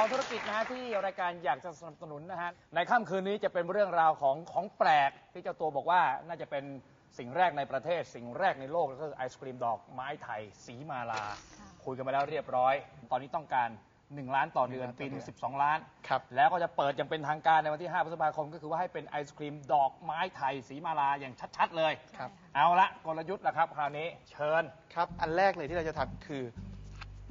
ของธุรกิจนะฮะที่รายการอยากจะสนับสนุนนะฮะในค่ำคืนนี้จะเป็นเรื่องราวของของแปลกที่เจ้าตัวบอกว่าน่าจะเป็นสิ่งแรกในประเทศ สิ่งแรกในโลกก็คือไอศครีมดอกไม้ไทย สีมาลา คุยกันมาแล้วเรียบร้อย ตอนนี้ต้องการ 1 ล้านต่อเดือนหนึ่งล้านต่อปีหนึงเดือน12 ล้าน ครับ แล้วก็จะเปิดอย่างเป็นทางการในวันที่ 5 พฤษภาคม ก็คือว่าให้เป็นไอศครีมดอกไม้ไทย สีมาลาอย่างชัดๆ เลย ครับ เอาละกลยุทธ์ละครับคราวนี้เชิญ ครับ อันแรกเลยที่เราจะทำคือ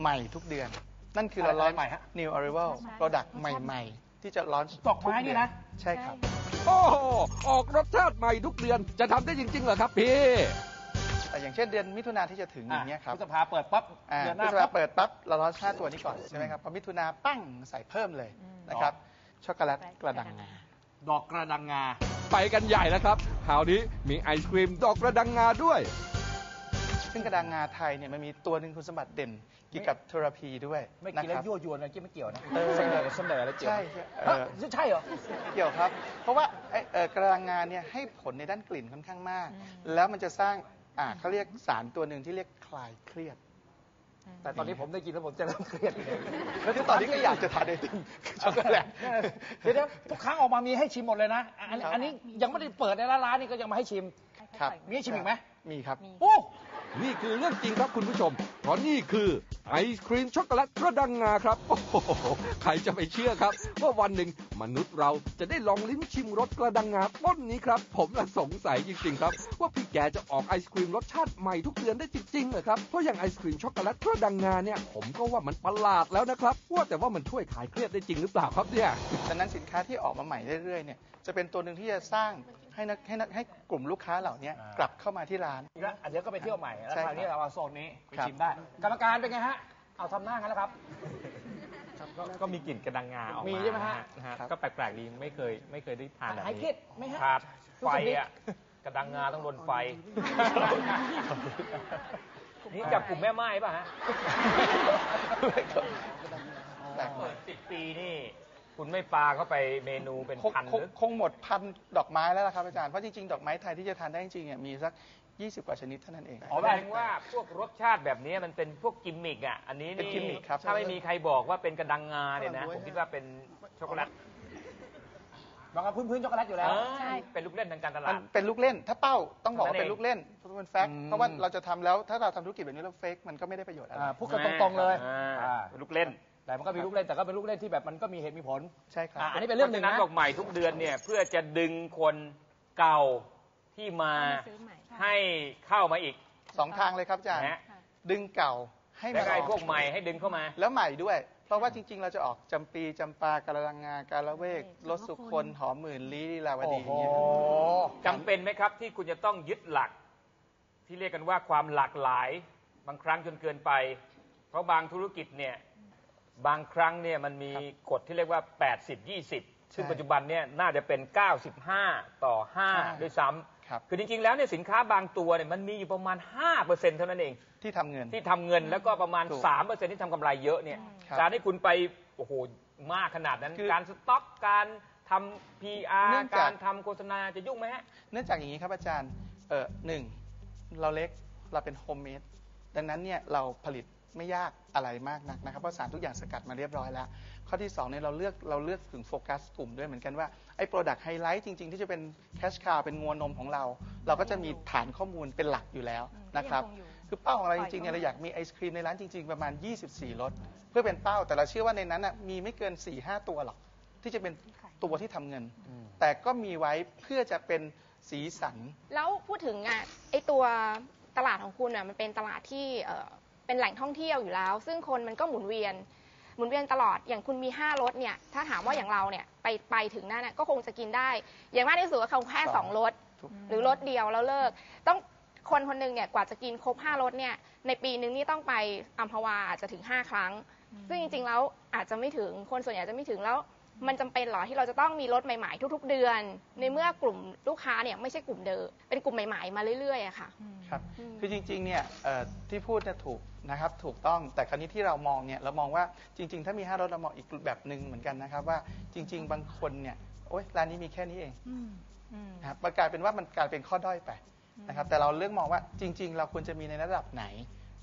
ใหม่ทุกเดือน นั่นคือเราอะไรล้อน ใหม่ฮะ new arrival product ใหม่ ๆ ที่จะล้อนดอกไม้นี่นะ ใช่ครับ โอ้โหออกรสชาติใหม่ทุกเดือนจะทำได้จริงๆเหรอครับพี่ แต่อย่างเช่นเดือนมิถุนาที่จะถึงอย่างเงี้ยครับพฤษภาเปิดปั๊บอ่าเดือนหพฤน้าษภาปั๊บ เปิดปั๊บเราล้อนห้าตัวนี้ก่อนใช่ไหมครับพอมิถุนาปั้งใส่เพิ่มเลยนะครับช็อกโกแลตกระดังงา ดอกกระดังงา ไปกันใหญ่แล้วครับคราวนี้มีไอศครีมดอกกระดังงาด้วย ซึ่งกระดังงาไทยเนี่ยมันมีตัวหนึ่งคุณสมบัติเด่นเกี่ยวกับเทอราพีด้วยไม่กินแล้นะวครับ ยั่วยวนอะไรกินไม่เกี่ยวนะเออ เสนอเสนอแล้วเกี่ยวใช่ใช่เอฮะอ ใช่เหรอ เกี่ยวครับ เพราะว่าไอ้เอ่อกระดังงาเนี่ยให้ผลในด้านกลิ่นค่อนข้างมาก แล้วมันจะสร้างอ่าเขาเรียกสารตัวหนึ่งที่เรียกคลายเครียด แต่ตอนนี้ผมได้กินแล้วผมจะเริ่มเครียดแล้วที่ตอนนี้ก็อยากจะทานไอติมช็อกโกแลต เดี๋ยวเดี๋ยวทุกครั้งออกมามีให้ชิมหมดเลยนะอันนี้ครับ อันนี้ยังไม่ได้เปิดในร้านร้านนี่ก็ยังมาให้ชิม ครับมีให้ชิมอีกไหม มีครับโอ้ นี่คือเรื่องจริงครับคุณผู้ชม เพราะนี่คือไอศครีมช็อกโกแลตกระดังงาครับ โอ้โห ใครจะไปเชื่อครับ ว่าวันหนึ่งมนุษย์เราจะได้ลองลิ้มชิมรสกระดังงาต้นนี้ครับ ผมละสงสัยจริงๆครับ ว่าพี่แกจะออกไอศครีมรสชาติใหม่ทุกเดือนได้จริงๆเหรอครับ เพราะอย่างไอศครีมช็อกโกแลตกระดังงาเนี่ยผมก็ว่ามันประหลาดแล้วนะครับ ว่าแต่ว่ามันช่วยขายเครียดได้จริงหรือเปล่าครับเนี่ยดังนั้นสินค้าที่ออกมาใหม่เรื่อยๆเนี่ยจะเป็นตัวหนึ่งที่จะสร้างให้นักให้นักให้กลุ่มลูกค้าเหล่านี้กลับเข้ามาที่ร้านอีกแล้วอะเดี๋ยวก็ไปเที่ยวใหม่แล้วใช่คราวนี้ครับเราเอาโซนนี้ไปครับ ชิมได้ กรรมการเป็นไงฮะ เอาทำหน้ากันแล้วครับ ก็ก็มีกลิ่นกระดังงาออกมีมาใช่ไหมฮะนะฮะครับ ก็แปลกๆดีไม่เคยไม่เคยได้ทานแบบหายเครีนี้ยดไหมฮะครับรู้ไฟสึกดีอะกระดังงาต้องโดนไฟ นี่จากกลุ่มแม่ไม้ป่ะฮะ แปลก เปิดสิบปีนี่ คุณ ไม่ปาเข้าไปเมนูเป็นคงพันคงหรือคงหมดพันดอกไม้แล้วล่ะครับอาจารย์เพราะจริงๆดอกไม้ไทยที่จะทานได้จริงๆเนี่ยมีสัก 20 กว่าชนิดเท่านั้นเองแสดงว่าพวกรสชาติแบบนี้มันเป็นพวกกิมมิกอะ อันนี้เป็นนี่กิมมิคครับ ถ้าไม่มีใครบอกว่าเป็นกระดังงาเนี่ยนะ ผมคิดว่าเป็นช็อกโกแลตบางคนพื้นๆช็อกโกแลตอยู่แล้วเออเป็นลูกเล่นทางการตมัลานดเป็นลูกเล่นถ้าเป้าต้องบอกว่านั่นเองเป็นลูกเล่นเพราะมันแฟกต์อืมเพราะว่าเราจะทำแล้วถ้าเราทำธุรกิจแบบนี้แล้วเฟกมันก็ไม่ได้ประโยชน์อะไร อ่าพูดกันตรงๆเลยอ่า อ่าเป็นลูกเล่น แต่มันก็มีลูกเล่นแต่ก็เป็นลูกเล่นที่แบบมันก็มีเหตุมีผล ใช่ครับ อะอันนี้เป็นเรื่องหนึ่งพาะฉะนะดอกใหม่ทุกเดือนเนี่ยเพื่อจะดึงคนเก่าที่มาเอามาซื้อใหม่ให้เข้ามาอีกสองทางเลยครับอาจารย์ นะฮะดึงเก่าให้แล้วมาก็ไอ้ลองพวกใหม่ให้ดึงเข้ามา แล้วใหม่ด้วย เพราะว่าจริง ๆ เราจะออกจำปีจำปากาลังงากาละเวกใช่รสสุคนหอมหมื่นลีลีลาวดีโอ้อโหย่างเงี้ยจำเป็นไหมครับที่คุณจะต้องยึดหลัก ที่เรียกกันว่าความหลากหลาย บางครั้งจนเกินไป เพราะบางธุรกิจเนี่ย บางครั้งเนี่ยมันมีกฎที่เรียกว่า 80 20 ซึ่งใช่ปัจจุบันเนี่ยน่าจะเป็น 95 ต่อใช่5ด้วยซ้ครับำคือจริงๆ แล้วเนี่ยสินค้าบางตัวเนี่ยมันมีอยู่ประมาณ 5%เท่านั้นเองที่ทำเงินที่ทำเงินแล้วก็ประมาณถูก3%ที่ทำกำไรเยอะเนี่ยครับการที่คุณไปโอ้โหมากขนาดนั้น คือการสต็อกการทำ PR เนื่องจาก การทำโฆษณาจะยุ่งไหมฮะ เนื่องจากอย่างนี้ครับอาจารย์เออหนึ่งเราเล็กเราเป็นโฮมเมดดังนั้นเนี่ยเราผลิต ไม่ยากอะไรมากนักนะครับเพราะสารทุกอย่างสกัดมาเรียบร้อยแล้ว ข้อที่2เนี่ยเราเลือกเราเลือกถึงโฟกัสกลุ่มด้วยเหมือนกันว่าไอ้โปรดักต์ไฮไลท์จริง ๆ ที่จะเป็นแคชคาวเป็นงวนมของเรา เราก็จะมีฐานข้อมูลเป็นหลักอยู่แล้วนะครับยังคงอยู่คือเป้าของเราจริงๆเนี่ยเราอยากมีไอศครีมในร้านจริง ๆ ประมาณ 24รสเพื่อเป็นเป้าแต่เราเชื่อว่าในนั้นน่ะมีไม่เกิน 4-5 ตัวหรอกที่จะเป็นตัวที่ทำเงิน แต่ก็มีไว้เพื่อจะเป็นสีสัน แล้วพูดถึงอะไอตัวตลาดของคุณอะมันเป็นตลาดที่ เอ่อเป็นแหล่งท่องเที่ยวอยู่แล้ว ซึ่งคนมันก็หมุนเวียน หมุนเวียนตลอดอย่างคุณมี 5รถเนี่ยถ้าถามว่าอย่างเราเนี่ยไปไปถึงนั่นน่ะก็คงจะกินได้ อย่างมากที่สุดก็คงแค่สสอองงรถถูกหรือรถเดียวแล้วเลิก ต้องคนคนหนึ่งเนี่ยกว่าจะกินครบ5รถเนี่ยในปีนึงนี่ต้องไปอัมพวาอาจจะถึง 5 ครั้ง ซึ่งจริงๆแล้วอาจจะไม่ถึงคนส่วนใหญ่จะไม่ถึงแล้ว มันจำเป็นเหรอที่เราจะต้องมีรถใหม่ๆ ทุก ๆ เดือน ในเมื่อกลุ่มลูกค้าเนี่ยไม่ใช่กลุ่มเดิมเป็นกลุ่มใหม่ๆ มาเรื่อยๆอะค่ะครับอืมคือจริงๆเนี่ยเอ่อที่พูดเนี่ยถูกนะครับถูกต้องแต่คราวนี้ที่เรามองเนี่ยเรามองว่าจริง ๆ ถ้ามี5รถเรามองอีกแบบหนึ่งเหมือนกันนะครับว่าจริง ๆ บางคนเนี่ยโอ๊ยร้านนี้มีแค่นี้เองนะครับมันกลายเป็นว่ามันกลายเป็นข้อด้อยไปนะครับแต่เราเลือกมองว่าจริง ๆ เราควรจะมีในระดับไหน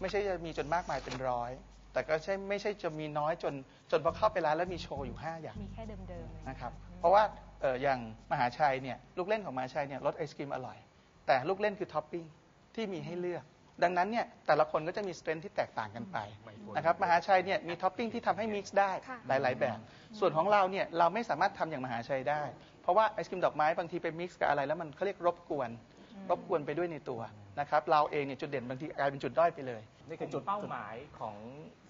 ไม่ใช่จะมีจนมากมายเป็นร้อย แต่ก็ใช่ไม่ใช่จะมีน้อยจนจนพอเข้าไปร้านแล้วมีโชว์อยู่ 5 อย่างมีแค่เดิมๆเลยนะครับเพราะว่าเอออย่างมหาชัยเนี่ยลูกเล่นของมหาชัยเนี่ยรสไอศกรีมอร่อย แต่ลูกเล่นคือท็อปปิ้งที่มีให้เลือก ดังนั้นเนี่ยแต่ละคนก็จะมีสเตรนที่แตกต่างกันไปนะครับมหาชัยเนี่ยมีท็อปปิ้งที่ทำให้มิกซ์ได้ค่ะหลาย ๆ แบบ ส่วนของเราเนี่ยเราไม่สามารถทำอย่างมหาชัยได้ เพราะว่าไอศกรีมดอกไม้บางทีไปมิกซ์กับอะไรแล้วมันเขาเรียกรบกวน รบกวนไปด้วยในตัวนะครับเราเองเนี่ยจุดเด่นบางทีกลายเป็นจุดด้อยไปเลย นี่คือจุดเป้าหมายของ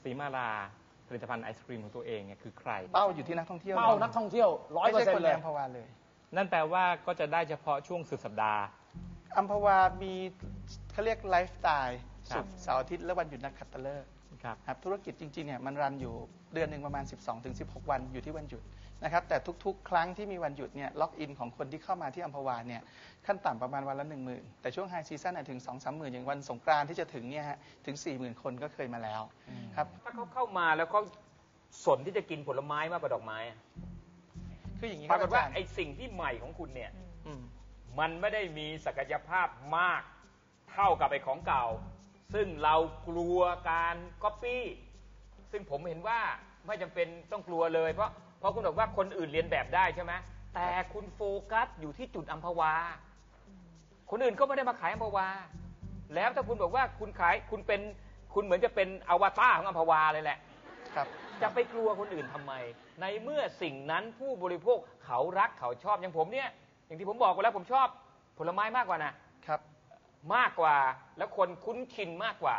สีมาลาผลิตภัณฑ์ไอศครีมของตัวเองเนี่ยคือใคร เป้าอยู่ที่นักท่องเที่ยวเป้านักท่องเที่ยวร้อยไม่เปอร์ใช่เซ็นคนต์ในเลยอัมพวาเลย นั่นแปลว่าก็จะได้เฉพาะช่วงสุดสัปดาห์อัมพวามีเขาเรียกไลฟ์สไตล์ครัศุบกร์เสาร์อาทิตย์และวันหยุดนักขัตฤกษ์ ครับครับธุรกิจจริงๆเนี่ยมันรันอยู่เดือนหนึ่งประมาณ 12-16 วันอยู่ที่วันหยุดนะครับแต่ทุกๆ ครั้งที่มีวันหยุดเนี่ยล็อกอินของคนที่เข้ามาที่อัมพวาเนี่ยขั้นต่ำประมาณวันละ 1 0,000 แต่ช่วงไฮซีซั่นถึง 2-3หมื่นอย่างวันสงกรานต์ที่จะถึงเนี่ยฮะถึง 40,000 คนก็เคยมาแล้วครับถ้าเขาเข้ามาแล้วเขาสนที่จะกินผลไม้มากกว่าดอกไม้อะคืออย่างนี้ปครารับกฏว่าอาจารย์ไอ้สิ่งที่ใหม่ของคุณเนี่ยอืมมันไม่ได้มีศักยภาพมากเท่ากับไอ้ของเก่า ซึ่งเรากลัวการก๊อปปี้ซึ่งผมเห็นว่าไม่จำเป็นต้องกลัวเลย เพราะเพราะคุณบอกว่าคนอื่นเรียนแบบได้ใช่ไหมแต่คุณโฟกัสอยู่ที่จุดอัมพวา คนอื่นก็ไม่ได้มาขายอัมพวา แล้วถ้าคุณบอกว่าคุณขายคุณเป็นคุณเหมือนจะเป็นอวตารของอัมพวาเลยแหละ ครับ จะไปกลัวคนอื่นทำไม ในเมื่อสิ่งนั้นผู้บริโภคเขารักเขาชอบอย่างผมเนี่ย อย่างที่ผมบอกไปแล้วผมชอบผลไม้มากกว่านะครับ มากกว่า แล้วคนคุ้นชินมากกว่า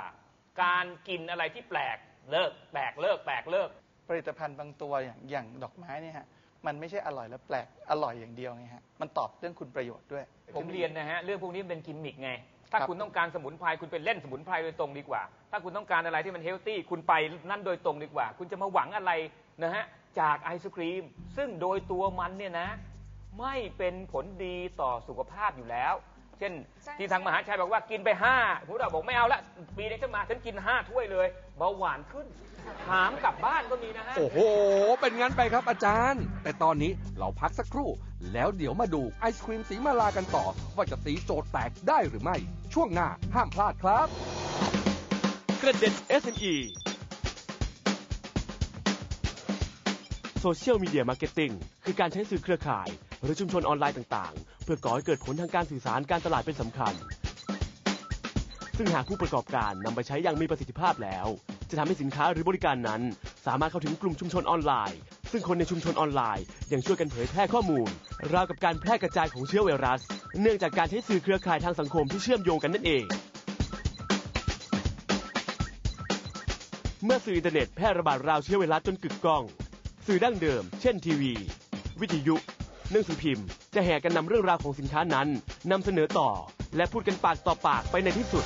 การกินอะไรที่แปลกเลิกแปลกเลิกแปลกเลิก ผลิตภัณฑ์บางตัวอย่างอย่างดอกไม้เนี่ยฮะมันไม่ใช่อร่อยและแปลกอร่อยอย่างเดียวไงฮะมันตอบเรื่องคุณประโยชน์ด้วย ผมเรียนนะฮะเรื่องพวกนี้เป็นกิมมิกไง ถ้าครับคุณต้องการสมุนไพรคุณไปเล่นสมุนไพรโดยตรงดีกว่า ถ้าคุณต้องการอะไรที่มันเฮลตี้คุณไปนั่นโดยตรงดีกว่า คุณจะมาหวังอะไรนะฮะจากไอศครีม ซึ่งโดยตัวมันเนี่ยนะ ไม่เป็นผลดีต่อสุขภาพอยู่แล้ว เช่นใช่ที่ทางมหาชัยบอกว่ากินไปห้าผมเราบอกไม่เอาละปีนี้ฉันมาฉันกินห้าถ้วยเลยเบาหวานขึ้นหามกลับบ้านก็มีนะฮะโอ้โห เป็นงั้นไปครับอาจารย์ แต่ตอนนี้เราพักสักครู่ แล้วเดี๋ยวมาดูไอศครีมสีมาลากันต่อ ว่าจะตีโจทย์แตกได้หรือไม่ ช่วงหน้าห้ามพลาดครับ กระเด็น SME โซเชียลมีเดียมาร์เก็ตติ้งคือการใช้สื่อเครือข่าย หรือชุมชนออนไลน์ต่างๆเพื่อก่อให้เกิดผลทางการสื่อสารการตลาดเป็นสำคัญ ซึ่งหากผู้ประกอบการนำไปใช้อย่างมีประสิทธิภาพแล้ว จะทำให้สินค้าหรือบริการนั้น สามารถเข้าถึงกลุ่มชุมชนออนไลน์ ซึ่งคนในชุมชนออนไลน์ ยังช่วยกันเผยแพร่ข้อมูล ราวกับการแพร่กระจายของเชื้อไวรัส เนื่องจากการใช้สื่อเครือข่ายทางสังคมที่เชื่อมโยงกันนั่นเอง เมื่อสื่ออินเทอร์เน็ตแพร่ระบาดราวเชื้อไวรัสจนกึกก้อง สื่อดั้งเดิม เช่นทีวี วิทยุ หนังสือพิมพ์ จะแห่กันนำเรื่องราวของสินค้านั้นนำเสนอต่อ และพูดกันปากต่อปากไปในที่สุด